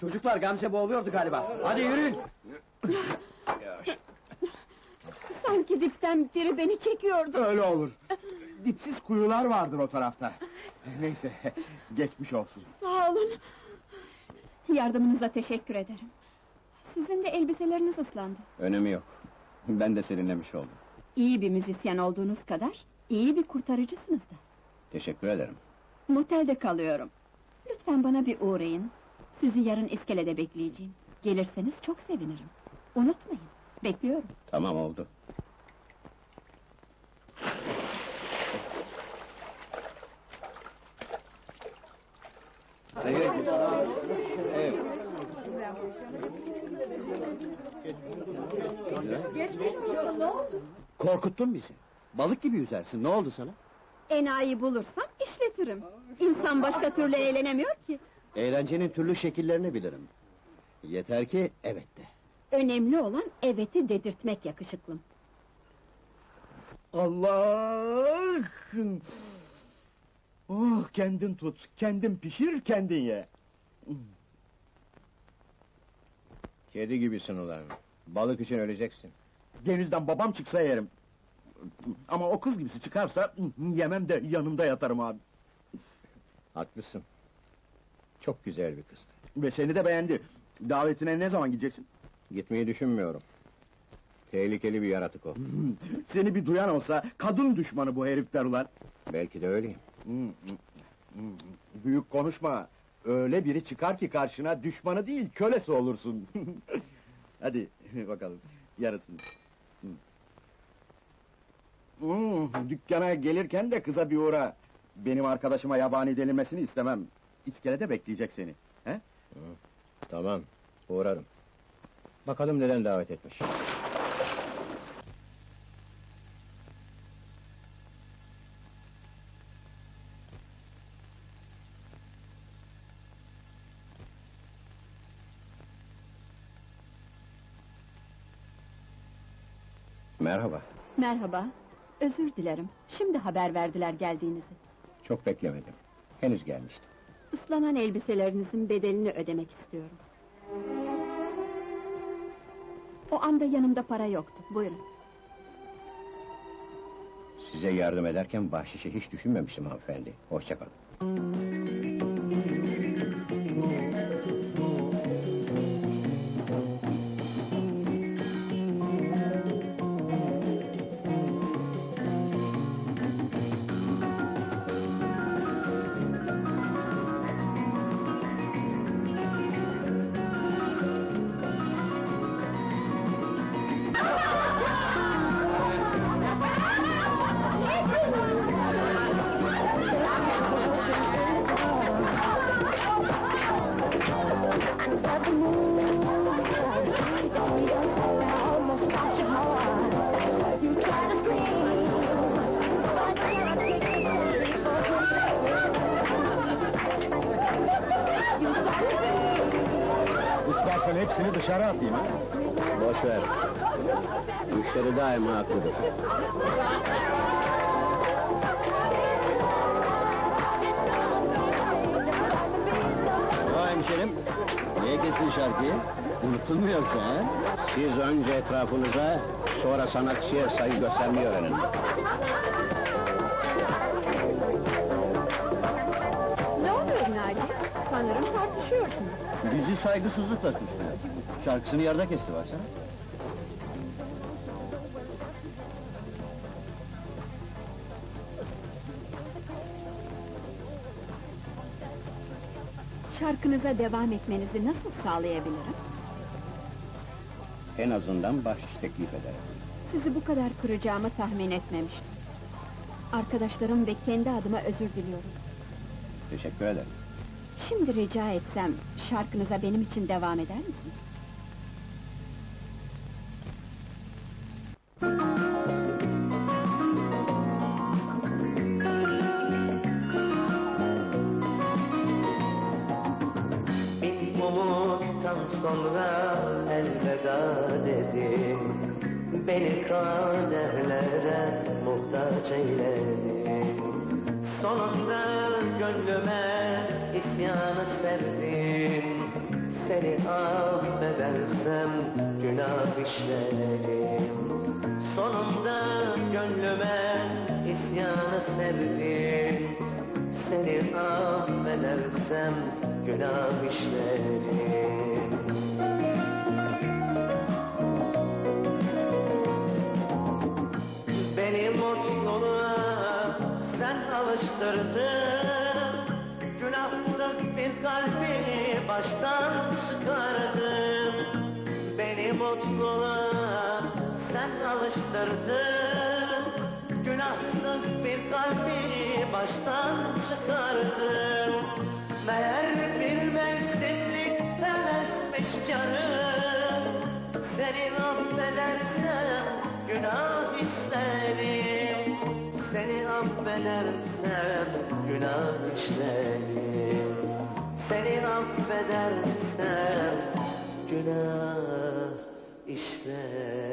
Çocuklar Gamze boğuluyordu galiba. Hadi yürüyün. Sanki dipten biri beni çekiyordu. Öyle olur. Dipsiz kuyular vardır o tarafta. Neyse, geçmiş olsun. Sağ olun. Yardımınıza teşekkür ederim. Sizin de elbiseleriniz ıslandı. Önemi yok. Ben de serinlemiş oldum. İyi bir müzisyen olduğunuz kadar, iyi bir kurtarıcısınız da. Teşekkür ederim. Motelde kalıyorum. Lütfen bana bir uğrayın. Sizi yarın iskelede bekleyeceğim. Gelirseniz çok sevinirim. Unutmayın, bekliyorum. Tamam oldu. Evet. Korkuttun bizi. Balık gibi yüzersin. Ne oldu sana? Enayi bulursam işletirim. İnsan başka türlü eğlenemiyor ki. Eğlencenin türlü şekillerini bilirim. Yeter ki evet de. Önemli olan eveti dedirtmek yakışıklım. Allah! Oh, kendin tut, kendin pişir, kendin ye. Kedi gibisin ulan. Balık için öleceksin. Denizden babam çıksa yerim. Ama o kız gibisi çıkarsa yemem de yanımda yatarım abi. Haklısın. Çok güzel bir kızdı. Ve seni de beğendi. Davetine ne zaman gideceksin? Gitmeyi düşünmüyorum. Tehlikeli bir yaratık o. Seni bir duyan olsa kadın düşmanı bu herifler ulan. Belki de öyleyim. Büyük konuşma. Öyle biri çıkar ki karşına düşmanı değil kölesi olursun. Hadi bakalım yarısını. Hmm, dükkana gelirken de kıza bir uğra. Benim arkadaşıma yabani denilmesini istemem. İskelede bekleyecek seni. He? Tamam, uğrarım. Bakalım neden davet etmiş. Merhaba, Merhaba, özür dilerim. Şimdi haber verdiler geldiğinizi. çok beklemedim. Henüz gelmişti. Islanan elbiselerinizin bedelini ödemek istiyorum. O anda yanımda para yoktu. Buyurun. Size yardım ederken bahşişi hiç düşünmemiştim hanımefendi. Hoşça İstersen hepsini dışarı atayım ha. Boş ver. Müşteri daima haklıdır. O hemşerim, niye kesin şarkıyı? Unuttun mu yoksa ha? Siz önce etrafınıza, sonra sanatçıya saygı göstermeyi öğrenin. Bizi saygısızlıkla suçluyor. Şarkısını yarıda kesti baksana. Şarkınıza devam etmenizi nasıl sağlayabilirim? En azından bahşiş teklif ederim. Sizi bu kadar kıracağımı tahmin etmemiştim. Arkadaşlarım ve kendi adıma özür diliyorum. Teşekkür ederim. Şimdi rica etsem, şarkınıza benim için devam eder misiniz? Bir umut Çoktan sonra elveda dedim Beni kaderlere muhtaç eyledin Sonunda gönlüme isyanı serdim Seni affedersem günah işlerim. Sonunda gönlüme isyanı serdim Seni affedersem günah işlerim. Beni mutluluğa sen alıştırdın Günahsız bir kalbi baştan çıkardın Beni mutluluğa sen alıştırdın. Günahsız bir kalbi baştan çıkardın Meğer bir mevsimlik hevesmiş canım. Seni affedersem günah işlerim Seni affedersem günah işlerim. Seni affedersem günah işlerim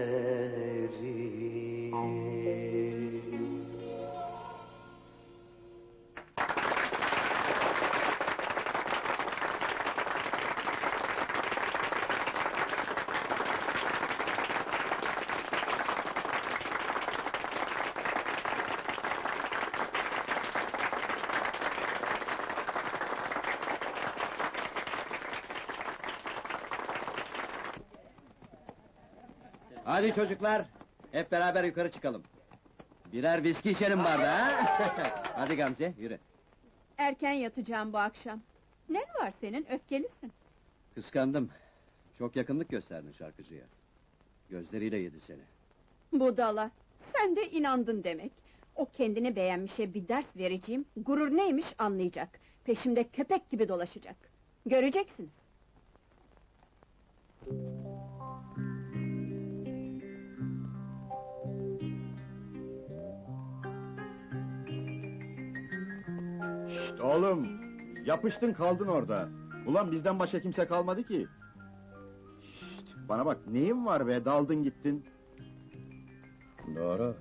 Hadi çocuklar, hep beraber yukarı çıkalım. Birer viski içelim barda, ha? Hadi Gamze, yürü. Erken yatacağım bu akşam. Ne var senin, öfkelisin. Kıskandım. Çok yakınlık gösterdin şarkıcıya. Gözleriyle yedi seni. Budala, sen de inandın demek. O kendini beğenmişe bir ders vereceğim, gurur neymiş anlayacak. Peşimde köpek gibi dolaşacak. Göreceksiniz. Şşt oğlum! Yapıştın kaldın orada. Ulan bizden başka kimse kalmadı ki. Şşt, bana bak neyin var be daldın gittin. Doğru.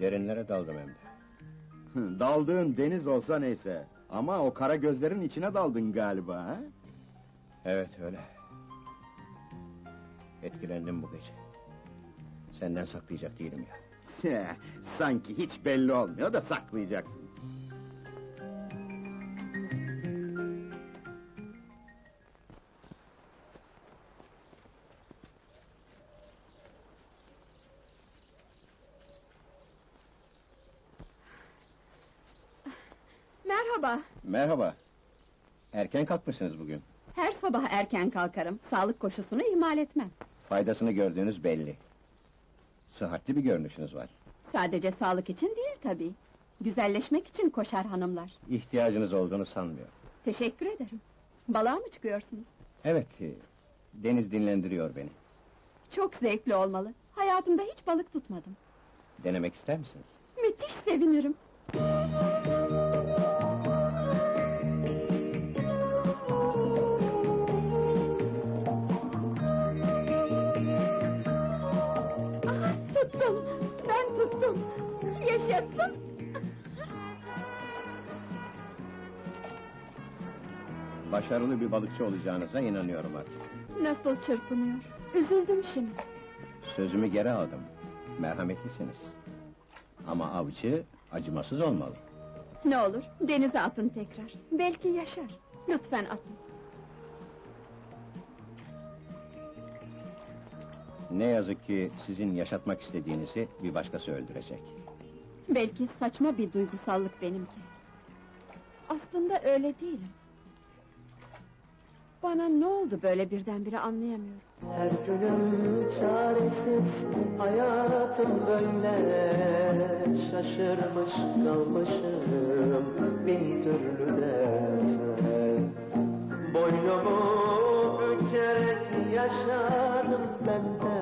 Derinlere daldım hem de. Daldığın deniz olsa neyse. Ama o kara gözlerin içine daldın galiba ha? Evet öyle. Etkilendim bu gece. Senden saklayacak değilim ya. Sanki hiç belli olmuyor da saklayacaksın. Merhaba. Erken kalkmışsınız bugün. Her sabah erken kalkarım. Sağlık koşusunu ihmal etmem. Faydasını gördüğünüz belli. Sıhhatli bir görünüşünüz var. Sadece sağlık için değil tabii. Güzelleşmek için koşar hanımlar. İhtiyacınız olduğunu sanmıyorum. Teşekkür ederim. Balığa mı çıkıyorsunuz? Evet, e, deniz dinlendiriyor beni. Çok zevkli olmalı. Hayatımda hiç balık tutmadım. Denemek ister misiniz? Müthiş sevinirim. Tuttum, ben tuttum. Yaşasın. Başarılı bir balıkçı olacağınıza inanıyorum artık. Nasıl çırpınıyor. Üzüldüm şimdi. Sözümü geri aldım. Merhametlisiniz. Ama avcı acımasız olmalı. Ne olur, denize atın tekrar. Belki yaşar. Lütfen atın. Ne yazık ki sizin yaşatmak istediğinizi bir başkası öldürecek. Belki saçma bir duygusallık benimki. Aslında öyle değilim. Bana ne oldu böyle birdenbire anlayamıyorum. Her günüm çaresiz hayatım böyle Şaşırmış kalmışım bin türlü derte Boynumu bükerek yaşadım ben de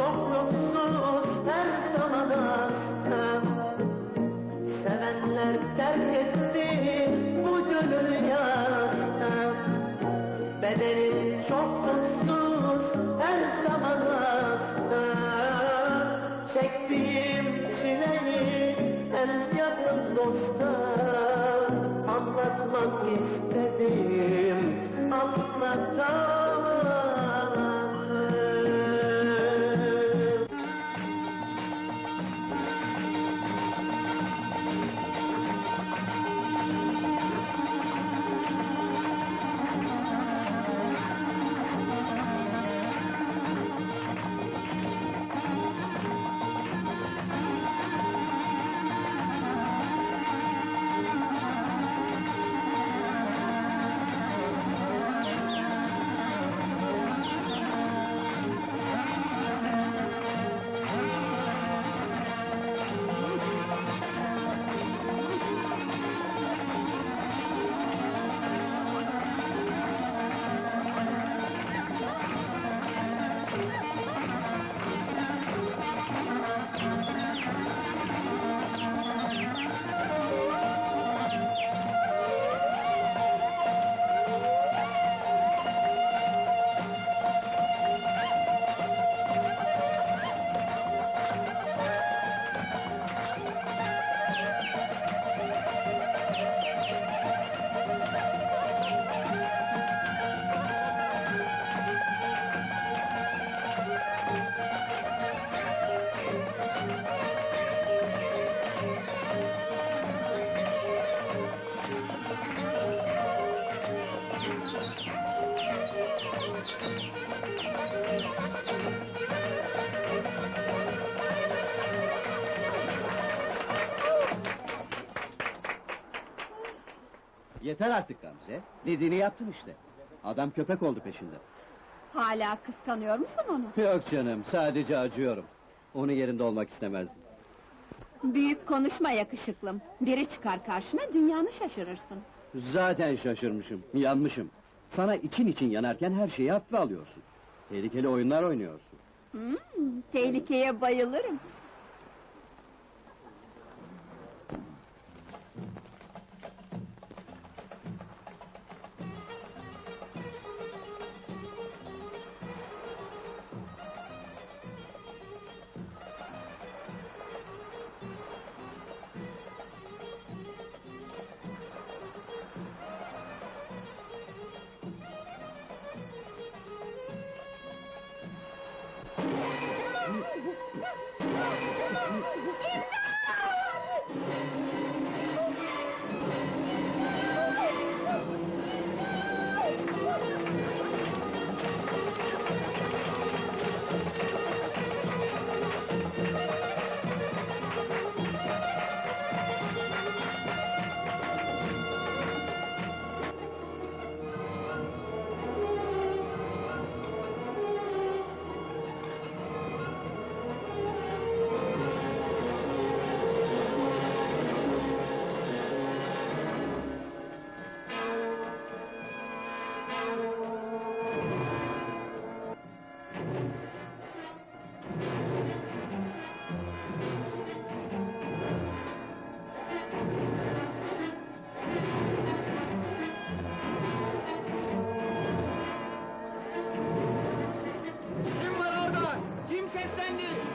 Çok yoksuluz ben sana da Sevenler terk etti bu gönül yastım. Bedenim çok mutsuz her zaman astım. Çektiğim çileyi en yakın dostum. Anlatmak istedim anlatamam. Yeter artık Gamze. Dediğini yaptın işte. Adam köpek oldu peşinde. Hala kıskanıyor musun onu? Yok canım, sadece acıyorum. Onun yerinde olmak istemezdim. Büyük konuşma yakışıklım. Biri çıkar karşına dünyanı şaşırırsın. Zaten şaşırmışım, yanmışım. Sana için için yanarken her şeyi hafife alıyorsun. Tehlikeli oyunlar oynuyorsun. Hmm, tehlikeye bayılırım. seslendi.